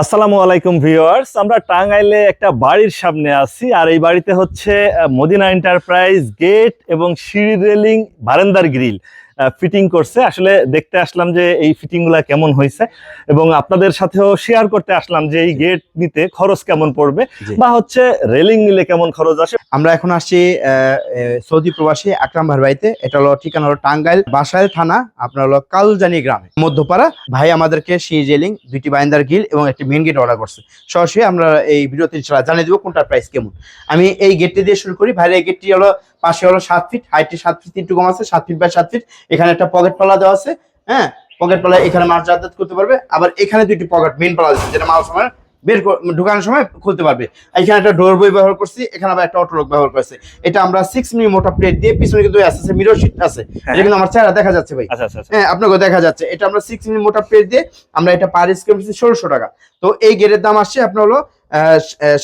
আসসালামু আলাইকুম ভিউয়ার্স, আমরা টাঙ্গাইলে একটা বাড়ির সামনে আছি আর এই বাড়িতে হচ্ছে মদিনা এন্টারপ্রাইজ গেট এবং সিঁড়ি রেলিং বারান্দার গ্রিল। ফিটিং করছে। আসলে দেখতে আসলাম যে এই ফিটিংগুলা কেমন হয়েছে এবং আপনাদের সাথেও শেয়ার করতে আসলাম যে এই গেট নিতে খরচ কেমন পড়বে বা হচ্ছে রেলিং নিলে কেমন খরচ আসে। আমরা এখন আসছি সৌদি প্রবাসী আকরাম ভাইয়ের বাড়িতে। এটা হলো ঠিকানা হলো টাঙ্গাইল বাসাইল থানা আপনার হলো কালজানি গ্রামে। মধ্যপাড়া ভাই আমাদেরকে সি রেলিং দুইটি বাইন্দার গিল এবং একটি মেন গেট অর্ডার করছে। সরাসরি আমরা এই ভিডিওতে ইনশাল্লাহ জানিয়ে দেবো কোনটার প্রাইস কেমন। আমি এই গেটটি দিয়ে শুরু করি। ভাইয়ের এই গেটটি হলো পাশে হলো সাত ফিট হাইটে সাত ফিট তিনটু কম আছে, সাত ফিট বাই সাত ফিট এখানে একটা পকেট পালা দেওয়া আছে হ্যাঁ? পকেট পালা এখানে মাছ যাতায়াত করতে পারবে। আবার এখানে দুইটি পকেট মেন পালা আছে যেটা মাল সময় বের ঢুকানোর সময় খুলতে পারবে। এখানে একটা ডোর বই ব্যবহার করছি এখানে আবার একটা অটোলক ব্যবহার করছি। এটা আমরা সিক্স মিলি মোটা প্লেট দিয়ে পিছনে কিন্তু আছে মিরর শিট আছে। এটা কিন্তু আমার চেহারা দেখা যাচ্ছে ভাই। আচ্ছা আচ্ছা আচ্ছা। হ্যাঁ আপনাকে দেখা যাচ্ছে। এটা আমরা সিক্স মিলি মোটা প্লেট দিয়ে আমরা এটা পার স্কোয়ার ফিট ষোলোশো টাকা। তো এই গেটের দাম আসছে আপনার হলো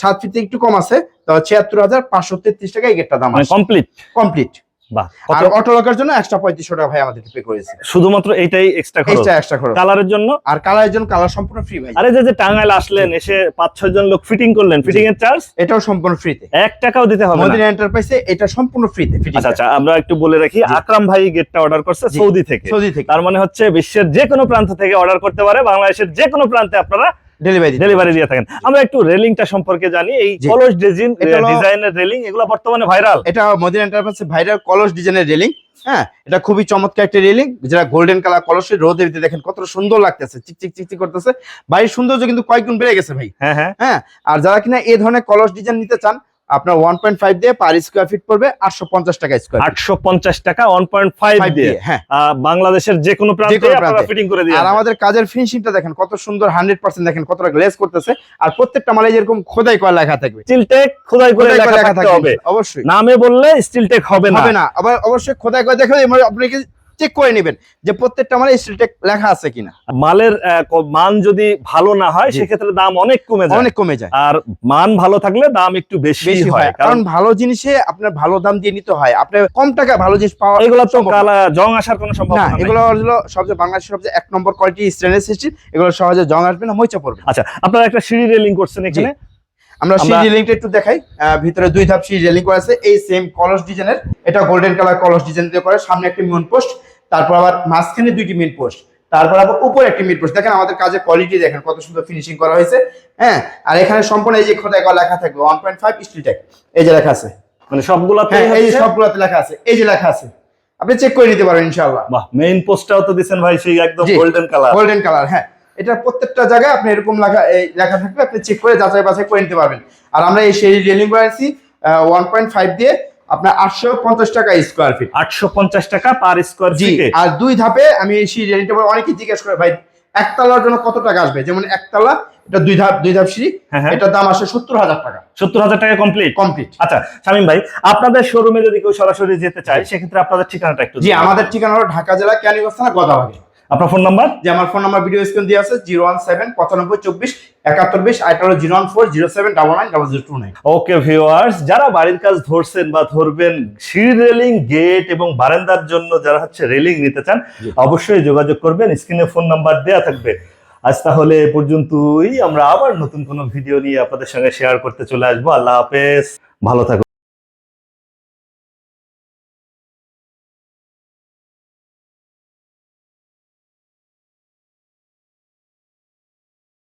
সাত ফিট একটু কম আছে তো ছিয়াত্তর হাজার পাঁচশো তেত্রিশ টাকা এই গেটটা দাম মানে আছে কমপ্লিট কমপ্লিট বাহ আর অটো লকের জন্য এক্সট্রা পঁয়ত্রিশশো টাকা ভাই আমাদের পে করেছে। শুধুমাত্র এইটাই এক্সট্রা খরচ? এক্সট্রা এক্সট্রা খরচ। কালারের জন্য? আর কালারের জন্য কালার সম্পূর্ণ ফ্রি ভাই। আরে যে যে টাঙ্গাইল আসলেন এসে পাঁচ ছয় জন লোক ফিটিং করলেন ফিটিং এর চার্জ এটাও সম্পূর্ণ ফ্রিতে এক টাকাও দিতে হবে না? মদিনা এন্টারপ্রাইজে এটা সম্পূর্ণ ফ্রিতে আচ্ছা আচ্ছা আমরা একটু বলে রাখি। আকরাম ভাই গেটটা অর্ডার করছে সৌদি থেকে। সৌদি থেকে। তার মানে হচ্ছে বিশ্বের যে কোনো প্রান্ত থেকে অর্ডার করতে পারে বাংলাদেশের যে কোনো প্রান্তে আপনারা ডেলিভারি ডেলিভারি দিয়ে থাকেন। আমরা একটু রেলিংটা সম্পর্কে জানি। এই কলস ডিজাইন ডিজাইনের রেলিং এগুলো বর্তমানে ভাইরাল এটা মদিনা এন্টারপ্রাইজে ভাইরাল কলস ডিজাইনের রেলিং হ্যাঁ? এটা খুবই চমৎকার একটা রেলিং যেটা গোল্ডেন কালার কলসের রোদে ভিতরে দেখেন কত সুন্দর লাগতেছে চিক চিক চিক চিক করতেছে। বাড়ির সৌন্দর্য কিন্তু কয়েক গুণ বেড়ে গেছে ভাই। হ্যাঁ হ্যাঁ। হ্যাঁ? আর যারা কিনা এই ধরনের কলস ডিজাইন নিতে চান আপনার ওয়ান পয়েন্ট ফাইভ দিয়ে পার স্কোয়ার ফিট পড়বে আটশো পঞ্চাশ টাকা স্কোয়ার আটশো পঞ্চাশ টাকা ওয়ান পয়েন্ট ফাইভ দিয়ে। হ্যাঁ। বাংলাদেশের যে কোনো। ফিটিং করে দিয়ে আর আমাদের কাজের ফিনিশিংটা দেখেন কত সুন্দর হান্ড্রেড পার্সেন্ট দেখেন কতটা গ্লেজ করতেছে। আর প্রত্যেকটা মালে যেরকম খোদাই করা লেখা থাকবে। স্টিলটেক খোদাই করে লেখা থাকতে হবে। অবশ্যই। নামে বললে স্টিলটেক হবে না। হবে না। আবার অবশ্যই খোদাই করে দেখে আপনাকে চেক করে নেবেন যে প্রত্যেকটা মালে স্টিলটেক লেখা আছে কিনা। মালের মান যদি ভালো না হয় সেক্ষেত্রে দাম অনেক কমে যায়। অনেক কমে যায়। আর মান ভালো থাকলে দাম একটু বেশি বেশি হয় কারণ ভালো জিনিসে আপনার ভালো দাম দিয়ে নিতে হয়। আপনার কম টাকা ভালো জিনিস পাওয়া এগুলো তো কালা জং আসার কোনো সম্ভাবনা না নেই। এগুলো হলো সবচেয়ে বাংলাদেশের সবচেয়ে এক নম্বর কোয়ালিটি স্টেনলেস স্টিল এগুলো সহজে জং আসবে না মইচা পড়বে আচ্ছা আপনারা একটা সিঁড়ি রেলিং করছেন এখানে। আমরা আমরা- রেলিংটা একটু দেখাই। ভিতরে দুই ধাপ সেই রেলিং করা আছে এই সেম কলস ডিজাইনের এটা গোল্ডেন কালার কলস ডিজাইন দিয়ে করে সামনে একটি মেন পোস্ট তারপর আবার মাঝখানে দুইটি মেন পোস্ট তারপর আবার উপরে একটি মিড পোস্ট দেখেন আমাদের কাজের কোয়ালিটি দেখেন কত সুন্দর ফিনিশিং করা হয়েছে হ্যাঁ? আর এখানে সম্পূর্ণ এই যে খোদাই করা লেখা থাকবে one point five steel tag এই যে লেখা আছে। মানে সবগুলাতে হ্যাঁ এই সবগুলোতে লেখা আছে এই যে লেখা আছে। আপনি চেক করে নিতে পারেন ইনশাআল্লাহ। বাহ মেইন পোস্টটাও তো দিছেন ভাই সেই একদম গোল্ডেন কালার গোল্ডেন কালার হ্যাঁ। এটা প্রত্যেকটা জায়গায় আপনি এরকম লেখা লেখা থাকবে আপনি চেক করে যাচাই বাছাই করে নিতে পারবেন। আর আমরা এই সেই রেলিং করেছি ওয়ান পয়েন্ট ফাইভ দিয়ে আপনার আটশো পঞ্চাশ টাকা স্কোয়ার ফিট আটশো পঞ্চাশ টাকা পার স্কোয়ার ফিটে আর দুই ধাপে আমি এই সেই রেলিংটা অনেকে জিজ্ঞেস করে ভাই একতলার জন্য কত টাকা আসবে? যেমন একতলা এটা দুই ধাপ দুই ধাপ সিঁড়ি হ্যাঁ হ্যাঁ। এটার দাম আসে সত্তর হাজার টাকা। সত্তর হাজার টাকা কমপ্লিট কমপ্লিট আচ্ছা শামিম ভাই আপনাদের শোরুমে যদি কেউ সরাসরি যেতে চায় সেক্ষেত্রে আপনাদের ঠিকানাটা একটু জি আমাদের ঠিকানা হলো ঢাকা জেলা ক্যানিগঞ্জ থানা গদাবাড়ি আপনার ফোন নাম্বার যে আমার ফোন নাম্বার ভিডিও স্ক্রিন দিয়ে আছে জিরো ওয়ান সেভেন পঁচানব্বই চব্বিশ একাত্তর বিশ আইটা হলো zero one four zero seven double nine double zero two nine okay viewers যারা বাড়ির কাজ ধরছেন বা ধরবেন সিঁড়ি রেলিং গেট এবং বারান্দার জন্য যারা হচ্ছে রেলিং নিতে চান অবশ্যই যোগাযোগ করবেন স্ক্রিনে ফোন নাম্বার দেয়া থাকবে। আজ তাহলে এ পর্যন্তই আমরা আবার নতুন কোনো ভিডিও নিয়ে আপনাদের সঙ্গে শেয়ার করতে চলে আসব। আল্লাহ হাফেজ ভালো থাকুন।